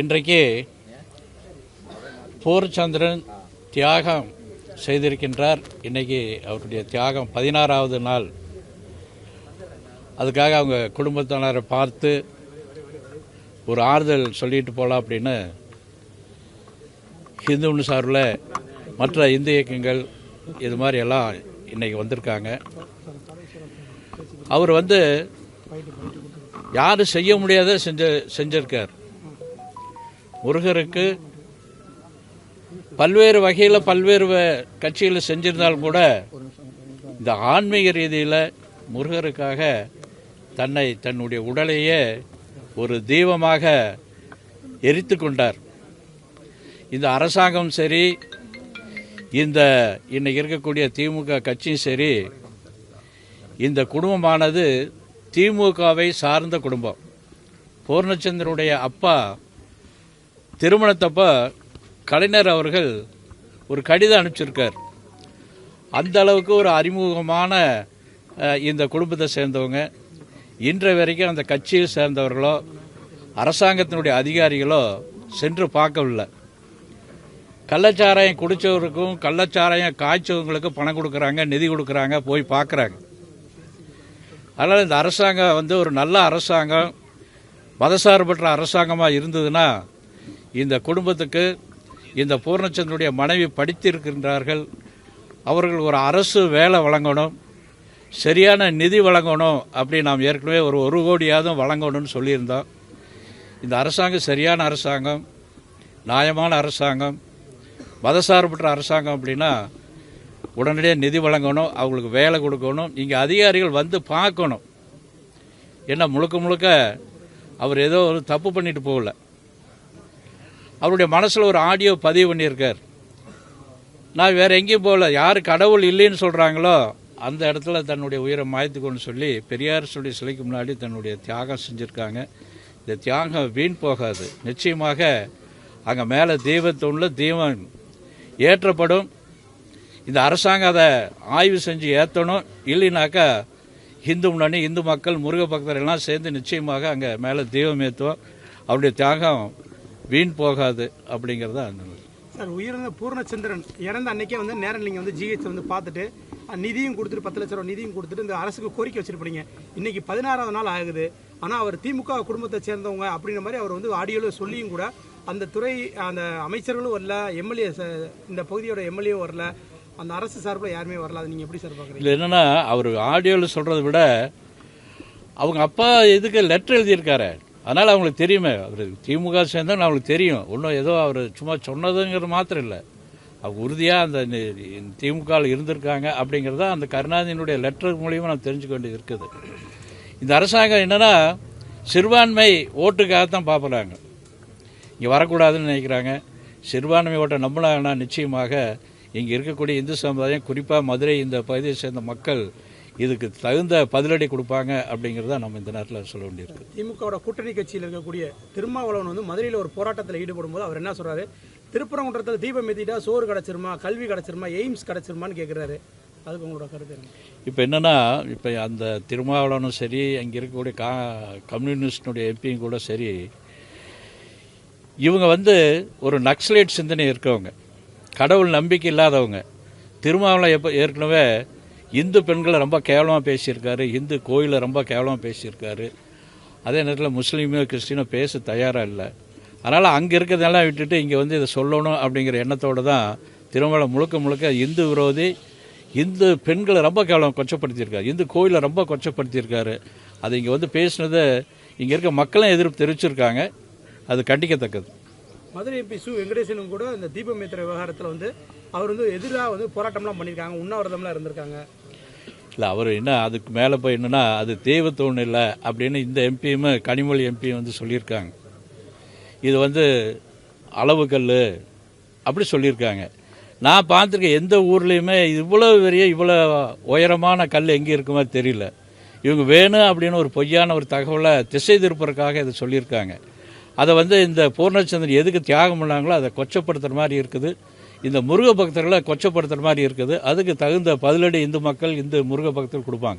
இன்றைக்கு போர்ச்சந்திரன் தியாகம் செய்திருக்கின்றார். இன்னைக்கு அவருடைய தியாகம் பதினாறாவது நாள். அதுக்காக அவங்க குடும்பத்தினரை பார்த்து ஒரு ஆறுதல் சொல்லிட்டு போகலாம் அப்படின்னு ஹிந்துன்னு சார்பில் மற்ற இந்து இயக்கங்கள் இது மாதிரி எல்லாம் இன்னைக்கு வந்திருக்காங்க. அவர் வந்து யாரும் செய்ய முடியாத செஞ்ச செஞ்சிருக்கார். முருகருக்கு பல்வேறு வகையில் பல்வேறு வ- செஞ்சிருந்தாலும் கூட இந்த ஆன்மீக ரீதியில் முருகருக்காக தன்னை தன்னுடைய உடலையே ஒரு தெய்வமாக எரித்து கொண்டார். இந்த அரசாங்கம் சரி இந்த இன்னைக்கு இருக்கக்கூடிய திமுக கட்சியும் சரி இந்த குடும்பமானது திமுகவை சார்ந்த குடும்பம். பூர்ணச்சந்திரனுடைய அப்பா திருமணத்தப்ப கலைஞர் அவர்கள் ஒரு கடிதம் அனுப்பிச்சிருக்கார். அந்த அளவுக்கு ஒரு அறிமுகமான இந்த குடும்பத்தை சேர்ந்தவங்க. இன்றைய வரைக்கும் அந்த கட்சியை சேர்ந்தவர்களோ அரசாங்கத்தினுடைய அதிகாரிகளோ சென்று பார்க்கவில்லை. கள்ளச்சாராயம் குடித்தவருக்கும் கள்ளச்சாராயம் காய்ச்சவங்களுக்கும் பணம் கொடுக்குறாங்க நிதி கொடுக்குறாங்க போய் பார்க்குறாங்க. அதனால் இந்த அரசாங்கம் வந்து ஒரு நல்ல அரசாங்கம் மதசார்பற்ற அரசாங்கமாக இருந்ததுன்னா இந்த குடும்பத்துக்கு இந்த பூர்ணச்சந்திரனுடைய மனைவி படித்திருக்கின்றார்கள். அவர்கள் ஒரு அரசு வேலை வழங்கணும் சரியான நிதி வழங்கணும் அப்படி நாம் ஏற்கனவே ஒரு ஒரு கோடியாவது வழங்கணும்னு சொல்லியிருந்தோம். இந்த அரசாங்கம் சரியான அரசாங்கம் நியாயமான அரசாங்கம் மதசார்பற்ற அரசாங்கம் அப்படின்னா உடனடியாக நிதி வழங்கணும் அவங்களுக்கு வேலை கொடுக்கணும் இங்கே அதிகாரிகள் வந்து பார்க்கணும். என்ன முழுக்க முழுக்க அவர் ஏதோ ஒரு தப்பு பண்ணிட்டு போகல. அவருடைய மனசில் ஒரு ஆடியோ பதிவு பண்ணியிருக்கார். நான் வேற எங்கேயும் போகல. யார் கடவுள் இல்லைன்னு சொல்கிறாங்களோ அந்த இடத்துல தன்னுடைய உயிரை மாய்த்துக்கொண்டு சொல்லி பெரியார் சொல்லி சிலைக்கு முன்னாடி தன்னுடைய தியாகம் செஞ்சுருக்காங்க. இந்த தியாகம் வீண் போகாது. நிச்சயமாக அங்கே மேலே தெய்வத்தூணில் தெய்வம் ஏற்றப்படும். இந்த அரசாங்கம் அதை ஆய்வு செஞ்சு ஏற்றணும் இல்லைனாக்கா இந்து முன்னணி இந்து மக்கள் முருக பக்தர் எல்லாம் சேர்ந்து நிச்சயமாக அங்கே மேலே தெய்வம் ஏற்றுவோம் அவருடைய தியாகம் வீண் போகாது அப்படிங்கிறது சார் உயிரிழந்த பூர்ணச்சந்திரன் இறந்த அன்னைக்கே வந்து நேரம் நீங்கள் வந்து ஜிஹெச் வந்து பார்த்துட்டு நிதியும் கொடுத்துட்டு பத்து லட்ச ரூபா நிதியும் கொடுத்துட்டு இந்த அரசுக்கு கோரிக்கை வச்சிருப்பீங்க. இன்னைக்கு பதினாறாவது நாள் ஆகுது. ஆனால் அவர் திமுக குடும்பத்தை சேர்ந்தவங்க அப்படின்ற மாதிரி அவர் வந்து ஆடியோவில் சொல்லியும் கூட அந்த துறை அந்த அமைச்சர்களும் வரல எம்எல்ஏ இந்த பகுதியோட எம்எல்ஏ வரல அந்த அரசு சார்பில் யாருமே வரல. அதை நீங்கள் எப்படி சார் பார்க்குறீங்க இல்லை என்னென்னா அவர் ஆடியோவில் சொல்கிறத விட அவங்க அப்பா இதுக்கு லெட்டர் எழுதியிருக்காரு? அதனால் அவங்களுக்கு தெரியுமே. அவர் திமுக சேர்ந்தால் அவங்களுக்கு தெரியும். ஒன்றும் ஏதோ அவர் சும்மா சொன்னதுங்கிறது மாத்திரம் இல்லை. அவங்க உறுதியாக அந்த திமுகவில் இருந்திருக்காங்க அப்படிங்கிறத அந்த கருணாநிதியினுடைய லெட்டர் மூலியமாக நான் தெரிஞ்சுக்க வேண்டியது இருக்குது. இந்த அரசாங்கம் என்னென்னா சிறுபான்மை ஓட்டுக்காக தான் பார்க்குறாங்க இங்கே வரக்கூடாதுன்னு நினைக்கிறாங்க. சிறுபான்மை ஓட்டை நம்பினாங்கன்னா நிச்சயமாக இங்கே இருக்கக்கூடிய இந்து சமுதாயம் குறிப்பாக மதுரை இந்த பகுதியை சேர்ந்த மக்கள் இதுக்கு தகுந்த பதிலடி கொடுப்பாங்க அப்படிங்கிறத நம்ம இந்த நேரத்தில் சொல்ல வேண்டியிருக்கு. திமுகவோட கூட்டணி கட்சியில் இருக்கக்கூடிய திருமாவளவன் வந்து மதுரையில் ஒரு போராட்டத்தில் ஈடுபடும் போது அவர் என்ன சொல்றாரு? திருப்பரங்குன்றத்தில் தீபம் ஏற்றிட்டா சோறு கிடச்சிருமா கல்வி கிடச்சிருமா எய்ம்ஸ் கிடச்சிருமான்னு கேட்குறாரு அதுக்கு உங்களோட கருத்து இப்போ என்னன்னா இப்போ அந்த திருமாவளவனும் சரி அங்கே இருக்கக்கூடிய கா கம்யூனிஸ்டினுடைய எம்பியும் கூட சரி இவங்க வந்து ஒரு நக்சலைட் சிந்தனை இருக்கவங்க. கடவுள் நம்பிக்கை இல்லாதவங்க. திருமாவளவன் எப்போ ஏற்கனவே இந்து பெண்களை ரொம்ப கேவலமாக பேசியிருக்காரு. இந்து கோயிலை ரொம்ப கேவலமாக பேசியிருக்காரு. அதே நேரத்தில் முஸ்லீமோ கிறிஸ்டினோ பேச தயாராக இல்லை. அதனால் அங்கே இருக்கிறதெல்லாம் விட்டுட்டு இங்கே வந்து இதை சொல்லணும் அப்படிங்கிற எண்ணத்தோடு தான் திருமலை முழுக்க முழுக்க இந்து விரோதி இந்து பெண்களை ரொம்ப கேவலம் கொச்சப்படுத்தியிருக்காரு. இந்து கோயிலை ரொம்ப கொச்சப்படுத்தியிருக்காரு. அது இங்கே வந்து பேசினதை இங்கே இருக்க மக்களும் எதிர்ப்பு தெரிவிச்சிருக்காங்க. அது கண்டிக்கத்தக்கது. மதுரை எம்பி சு வெங்கடேசனும் கூட இந்த தீபம் விவகாரத்தில் வந்து அவர் வந்து எதிராக வந்து போராட்டம்லாம் பண்ணியிருக்காங்க உண்ணாவிரதம்லாம் இருந்திருக்காங்க. இல்லை அவர் என்ன அதுக்கு மேலே போய் என்னென்னா அது தெய்வத்தோன்னு இல்லை அப்படின்னு இந்த எம்பியும் கனிமொழி எம்பியும் வந்து சொல்லியிருக்காங்க. இது வந்து அளவு கல் அப்படி சொல்லியிருக்காங்க. நான் பார்த்துருக்கேன் எந்த ஊர்லேயுமே இவ்வளோ பெரிய இவ்வளோ உயரமான கல் எங்கே இருக்குமோ தெரியல. இவங்க வேணும் அப்படின்னு ஒரு பொய்யான ஒரு தகவலை திசை திருப்பறக்காக இதை சொல்லியிருக்காங்க. அதை வந்து இந்த பூர்ணச்சந்திரன் எதுக்கு தியாகம் பண்ணாங்களோ அதை கொச்சப்படுத்துகிற மாதிரி இருக்குது. இந்த முருக பக்தர்களை கொச்சப்படுத்துகிற மாதிரி இருக்குது. அதுக்கு தகுந்த பதிலடி இந்து மக்கள் இந்த முருக பக்தர்கள் கொடுப்பாங்க.